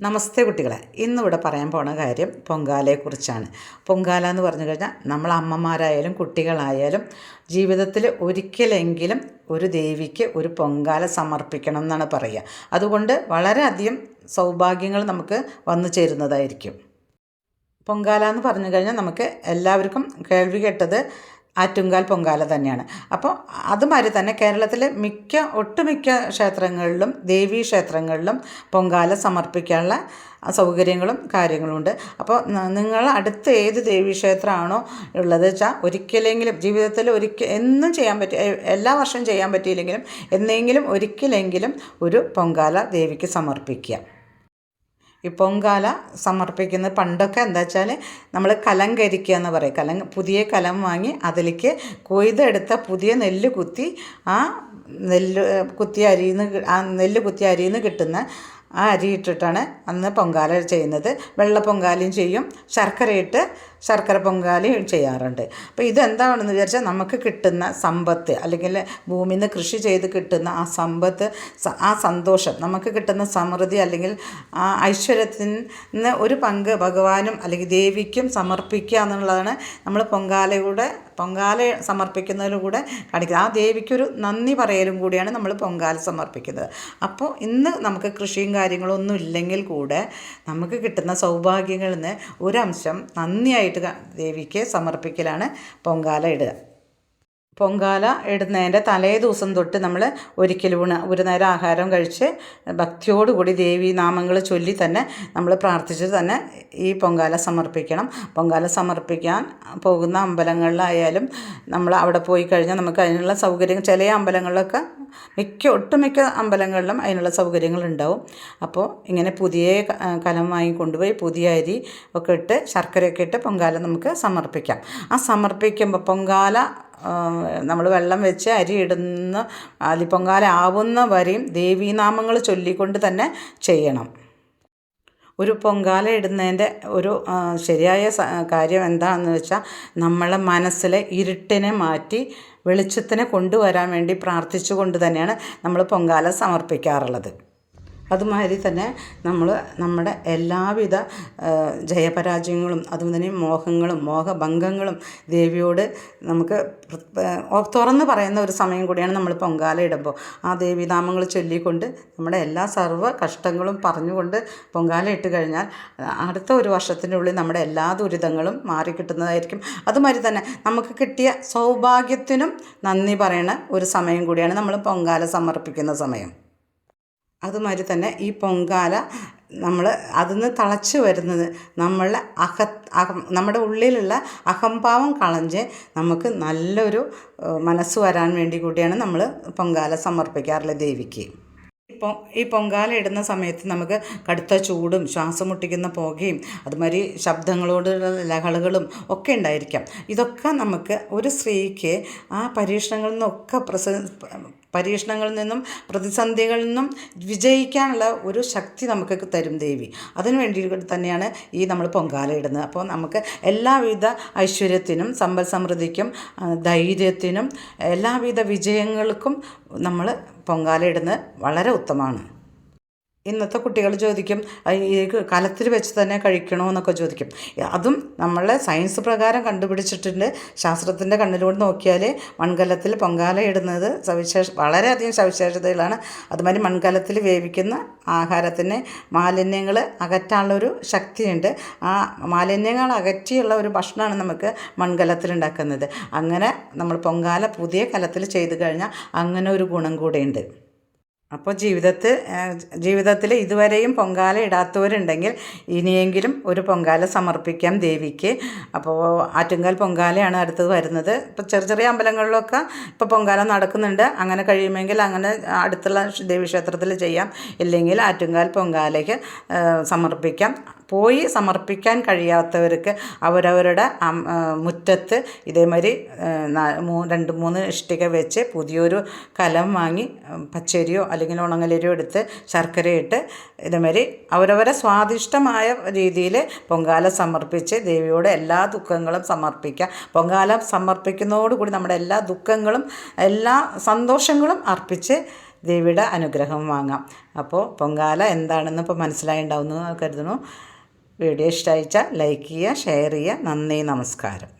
നമസ്തേ കുട്ടികളെ. ഇന്നിവിടെ പറയാൻ പോണ കാര്യം പൊങ്കാലയെക്കുറിച്ചാണ് പൊങ്കാല എന്ന് പറഞ്ഞു കഴിഞ്ഞാൽ നമ്മൾ അമ്മമാരായാലും കുട്ടികളായാലും ജീവിതത്തിൽ ഒരിക്കലെങ്കിലും ഒരു ദേവിക്ക് ഒരു പൊങ്കാല സമർപ്പിക്കണം എന്നാണ് പറയുക. അതുകൊണ്ട് വളരെയധികം സൗഭാഗ്യങ്ങൾ നമുക്ക് വന്നു ചേരുന്നതായിരിക്കും. പൊങ്കാല എന്ന് പറഞ്ഞു കഴിഞ്ഞാൽ നമുക്ക് എല്ലാവർക്കും കേൾവി കേട്ടത് ആറ്റുങ്കാൽ പൊങ്കാല തന്നെയാണ്. അപ്പോൾ അതുമാതിരി തന്നെ കേരളത്തിലെ മിക്ക ഒട്ടുമിക്ക ക്ഷേത്രങ്ങളിലും ദേവീ ക്ഷേത്രങ്ങളിലും പൊങ്കാല സമർപ്പിക്കാനുള്ള സൗകര്യങ്ങളും കാര്യങ്ങളും ഉണ്ട്. അപ്പോൾ നിങ്ങൾ അടുത്ത് ഏത് ദേവീ ക്ഷേത്രമാണോ ഉള്ളത് വെച്ചാൽ ഒരിക്കലെങ്കിലും ജീവിതത്തിൽ ഒരിക്കൽ എന്നും ചെയ്യാൻ പറ്റി എല്ലാ വർഷവും ചെയ്യാൻ പറ്റിയില്ലെങ്കിലും എന്നെങ്കിലും ഒരിക്കലെങ്കിലും ഒരു പൊങ്കാല ദേവിക്ക് സമർപ്പിക്കുക. ഈ പൊങ്കാല സമർപ്പിക്കുന്നത്. പണ്ടൊക്കെ എന്താ വെച്ചാൽ നമ്മൾ കലം കരിക്കുക എന്ന് പറയും. കലം പുതിയ കലം വാങ്ങി അതിലേക്ക് കൊയ്തെടുത്ത പുതിയ നെല്ല് കുത്തി ആ നെല്ല് കുത്തിയ അരിയിൽ നിന്ന് ആ നെല്ല് കുത്തിയ അരിയിൽ നിന്ന് കിട്ടുന്ന ആ അരി ഇട്ടിട്ടാണ് അന്ന് പൊങ്കാല ചെയ്യുന്നത്. വെള്ള പൊങ്കാലയും ചെയ്യും. ശർക്കരയിട്ട് ശർക്കര പൊങ്കാലയും ചെയ്യാറുണ്ട്. അപ്പോൾ ഇതെന്താണെന്ന് വിചാരിച്ചാൽ നമുക്ക് കിട്ടുന്ന സമ്പത്ത് അല്ലെങ്കിൽ ഭൂമിയിൽ നിന്ന് കൃഷി ചെയ്ത് കിട്ടുന്ന ആ സമ്പത്ത് ആ സന്തോഷം നമുക്ക് കിട്ടുന്ന സമൃദ്ധി അല്ലെങ്കിൽ ആ ഐശ്വര്യത്തിന് ഒരു പങ്ക് ഭഗവാനും അല്ലെങ്കിൽ ദേവിക്കും സമർപ്പിക്കുക എന്നുള്ളതാണ് നമ്മൾ പൊങ്കാലയുടെ പൊങ്കാല സമർപ്പിക്കുന്നതിലൂടെ കാണിക്കുന്നത്. ആ ദേവിക്കൊരു നന്ദി പറയലും കൂടിയാണ് നമ്മൾ പൊങ്കാല സമർപ്പിക്കുന്നത്. അപ്പോൾ ഇന്ന് നമുക്ക് കൃഷിയും കാര്യങ്ങളൊന്നും ഇല്ലെങ്കിൽ കൂടെ നമുക്ക് കിട്ടുന്ന സൗഭാഗ്യങ്ങളിൽ നിന്ന് ഒരംശം നന്ദിയായിട്ട് ദേവിക്ക് സമർപ്പിക്കലാണ് പൊങ്കാല ഇടുക. പൊങ്കാല ഇടുന്നതിന്റെ തലേ ദിവസം തൊട്ട് നമ്മൾ ഒരിക്കലൂണ് ഒരു നേരം ആഹാരം കഴിച്ച് ഭക്തിയോടുകൂടി ദേവി നാമങ്ങൾ ചൊല്ലി തന്നെ നമ്മൾ പ്രാർത്ഥിച്ച് തന്നെ ഈ പൊങ്കാല സമർപ്പിക്കണം. പൊങ്കാല സമർപ്പിക്കാൻ പോകുന്ന അമ്പലങ്ങളിലായാലും നമ്മൾ അവിടെ പോയി കഴിഞ്ഞാൽ നമുക്ക് അതിനുള്ള സൗകര്യം ചില അമ്പലങ്ങളിലൊക്കെ മിക്ക ഒട്ടുമിക്ക അമ്പലങ്ങളിലും അതിനുള്ള സൗകര്യങ്ങളുണ്ടാവും അപ്പോൾ ഇങ്ങനെ പുതിയ കലം വാങ്ങി കൊണ്ടുപോയി പുതിയ അരി ഒക്കെ ഇട്ട് ശർക്കരയൊക്കെ ഇട്ട് പൊങ്കാല നമുക്ക് സമർപ്പിക്കാം. ആ സമർപ്പിക്കുമ്പോൾ പൊങ്കാല നമ്മൾ വെള്ളം വെച്ച് അരി ഇടുന്ന അലിപ്പൊങ്കാല ആവുന്ന വരെയും ദേവീനാമങ്ങൾ ചൊല്ലിക്കൊണ്ട് തന്നെ ചെയ്യണം. ഒരു പൊങ്കാല ഇടുന്നതിന്റെ ഒരു ശരിയായ കാര്യം എന്താണെന്ന് വെച്ചാൽ നമ്മളെ മനസ്സിലെ ഇരുട്ടിനെ മാറ്റി വെളിച്ചത്തിനെ കൊണ്ടുവരാൻ വേണ്ടി പ്രാർത്ഥിച്ചുകൊണ്ട് തന്നെയാണ് നമ്മൾ പൊങ്കാല സമർപ്പിക്കാറുള്ളത്. അതുമാതിരി തന്നെ നമ്മൾ നമ്മുടെ എല്ലാവിധ ജയപരാജയങ്ങളും അതുപോലെ തന്നെ മോഹങ്ങളും മോഹഭംഗങ്ങളും ദേവിയോട് നമുക്ക് തുറന്ന് പറയുന്ന ഒരു സമയം കൂടിയാണ് നമ്മൾ പൊങ്കാല ഇടുമ്പോൾ. ആ ദേവീനാമങ്ങൾ ചൊല്ലിക്കൊണ്ട് നമ്മുടെ എല്ലാ സർവ കഷ്ടങ്ങളും പറഞ്ഞുകൊണ്ട് പൊങ്കാല ഇട്ട് കഴിഞ്ഞാൽ അടുത്ത ഒരു വർഷത്തിനുള്ളിൽ നമ്മുടെ എല്ലാ ദുരിതങ്ങളും മാറിക്കിട്ടുന്നതായിരിക്കും. അതുമാതിരി തന്നെ നമുക്ക് കിട്ടിയ സൗഭാഗ്യത്തിനും നന്ദി പറയുന്ന ഒരു സമയം കൂടിയാണ് നമ്മൾ പൊങ്കാല സമർപ്പിക്കുന്ന സമയം. അതുമാതിരി തന്നെ ഈ പൊങ്കാല നമ്മൾ അതിൽ നിന്ന് തളച്ച് വരുന്നത് നമ്മളെ അഹ നമ്മുടെ ഉള്ളിലുള്ള അഹംഭാവം കളഞ്ഞ് നമുക്ക് നല്ലൊരു മനസ്സ് വരാൻ വേണ്ടി കൂടിയാണ് നമ്മൾ പൊങ്കാല സമർപ്പിക്കാറുള്ളത് ദേവിക്ക്. ഇപ്പോൾ ഈ പൊങ്കാല ഇടുന്ന സമയത്ത് നമുക്ക് കടുത്ത ചൂടും ശ്വാസം മുട്ടിക്കുന്ന പുകയും അതുമാതിരി ശബ്ദങ്ങളോടുള്ള ലഹളകളും ഒക്കെ ഉണ്ടായിരിക്കാം. ഇതൊക്കെ നമുക്ക് ഒരു സ്ത്രീക്ക് ആ പരീക്ഷണങ്ങളിൽ നിന്നൊക്കെ പ്രസ പരീക്ഷണങ്ങളിൽ നിന്നും പ്രതിസന്ധികളിൽ നിന്നും വിജയിക്കാനുള്ള ഒരു ശക്തി നമുക്ക് തരും ദേവി. അതിനു വേണ്ടി തന്നെയാണ് ഈ നമ്മൾ പൊങ്കാല ഇടുന്നത്. അപ്പോൾ നമുക്ക് എല്ലാവിധ ഐശ്വര്യത്തിനും സമ്പൽ സമൃദ്ധിക്കും ധൈര്യത്തിനും എല്ലാവിധ വിജയങ്ങൾക്കും നമ്മൾ പൊങ്കാല ഇടുന്നത് വളരെ ഉത്തമമാണ്. ഇന്നത്തെ കുട്ടികൾ ചോദിക്കും ഈ കലത്തിൽ വെച്ച് തന്നെ കഴിക്കണോ? എന്നൊക്കെ ചോദിക്കും. അതും നമ്മളെ സയൻസ് പ്രകാരം കണ്ടുപിടിച്ചിട്ടുണ്ട്. ശാസ്ത്രത്തിന്റെ കണ്ണിലൂടെ നോക്കിയാൽ മൺകലത്തിൽ പൊങ്കാല ഇടുന്നത് സവിശേഷ വളരെയധികം സവിശേഷതകളാണ്. അതുമാതിരി മൺകലത്തിൽ വേവിക്കുന്ന ആഹാരത്തിന് മാലിന്യങ്ങൾ അകറ്റാനുള്ളൊരു ശക്തിയുണ്ട്. ആ മാലിന്യങ്ങൾ അകറ്റിയുള്ള ഒരു ഭക്ഷണമാണ് നമുക്ക് മൺകലത്തിൽ ഉണ്ടാക്കുന്നത്. അങ്ങനെ നമ്മൾ പൊങ്കാല പുതിയ കലത്തിൽ ചെയ്ത് കഴിഞ്ഞാൽ അങ്ങനെ ഒരു ഗുണം കൂടെയുണ്ട്. അപ്പോൾ ജീവിതത്തിൽ ജീവിതത്തിൽ ഇതുവരെയും പൊങ്കാല ഇടാത്തവരുണ്ടെങ്കിൽ ഇനിയെങ്കിലും ഒരു പൊങ്കാല സമർപ്പിക്കാം ദേവിക്ക്. അപ്പോൾ ആറ്റുങ്കാൽ പൊങ്കാലയാണ് അടുത്തത് വരുന്നത്. ഇപ്പോൾ ചെറിയ ചെറിയ അമ്പലങ്ങളിലൊക്കെ ഇപ്പോൾ പൊങ്കാല നടക്കുന്നുണ്ട്. അങ്ങനെ കഴിയുമെങ്കിൽ അങ്ങനെ അടുത്തുള്ള ദേവീക്ഷേത്രത്തിൽ ചെയ്യാം. ഇല്ലെങ്കിൽ ആറ്റുങ്കാൽ പൊങ്കാലയ്ക്ക് സമർപ്പിക്കാം. പോയി സമർപ്പിക്കാൻ കഴിയാത്തവർക്ക് അവരവരുടെ മുറ്റത്ത് ഇതേമാതിരി രണ്ട് മൂന്ന് ഇഷ്ടിക വെച്ച് പുതിയൊരു കലം വാങ്ങി പച്ചരിയോ അല്ലെങ്കിൽ ഉണങ്ങലരിയോ എടുത്ത് ശർക്കരയിട്ട് ഇതേമാതിരി അവരവരെ സ്വാദിഷ്ടമായ രീതിയിൽ പൊങ്കാല സമർപ്പിച്ച് ദേവിയോട് എല്ലാ ദുഃഖങ്ങളും സമർപ്പിക്കുക പൊങ്കാല സമർപ്പിക്കുന്നതോടുകൂടി നമ്മുടെ എല്ലാ ദുഃഖങ്ങളും എല്ലാ സന്തോഷങ്ങളും അർപ്പിച്ച് ദേവിയുടെ അനുഗ്രഹം വാങ്ങാം. അപ്പോൾ പൊങ്കാല എന്താണെന്ന് ഇപ്പോൾ മനസ്സിലായി ഉണ്ടാവുമെന്ന് കരുതുന്നു. വീഡിയോ ഇഷ്ടമായിച്ചാൽ ലൈക്ക് ചെയ്യുക ഷെയർ ചെയ്യുക. നന്ദി നമസ്കാരം.